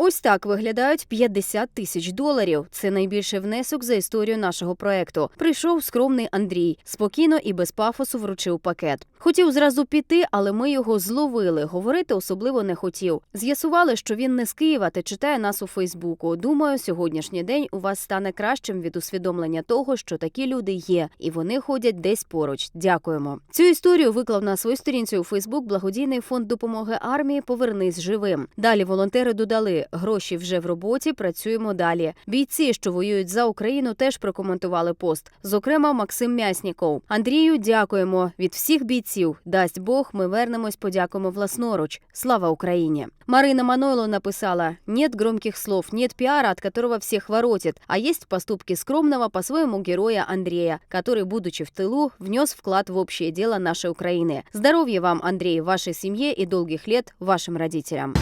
Ось так виглядають 50 тисяч доларів. Це найбільший внесок за історію нашого проекту. Прийшов скромний Андрій, спокійно і без пафосу вручив пакет. Хотів зразу піти, але ми його зловили. Говорити особливо не хотів. З'ясували, що він не з Києва та читає нас у Фейсбуку. Думаю, сьогоднішній день у вас стане кращим від усвідомлення того, що такі люди є, і вони ходять десь поруч. Дякуємо. Цю історію виклав на свою сторінці у Фейсбук благодійний фонд допомоги армії Повернись живим. Далі волонтери додали гроші вже в роботі. Працюємо далі. Бійці, що воюють за Україну, теж прокоментували пост. Зокрема, Максим Мясніков. Андрію, дякуємо від всіх бійців. Дасть Бог, ми вернемось, подякуємо власноруч. Слава Україні! Марина Манойло написала: «Нет громких слов, нет пиара, от которого всех воротит, а есть поступки скромного по-своему героя Андрея, который, будучи в тылу, внес вклад в общее дело нашей Украины. Здоровья вам, Андрей, вашей семье и долгих лет вашим родителям.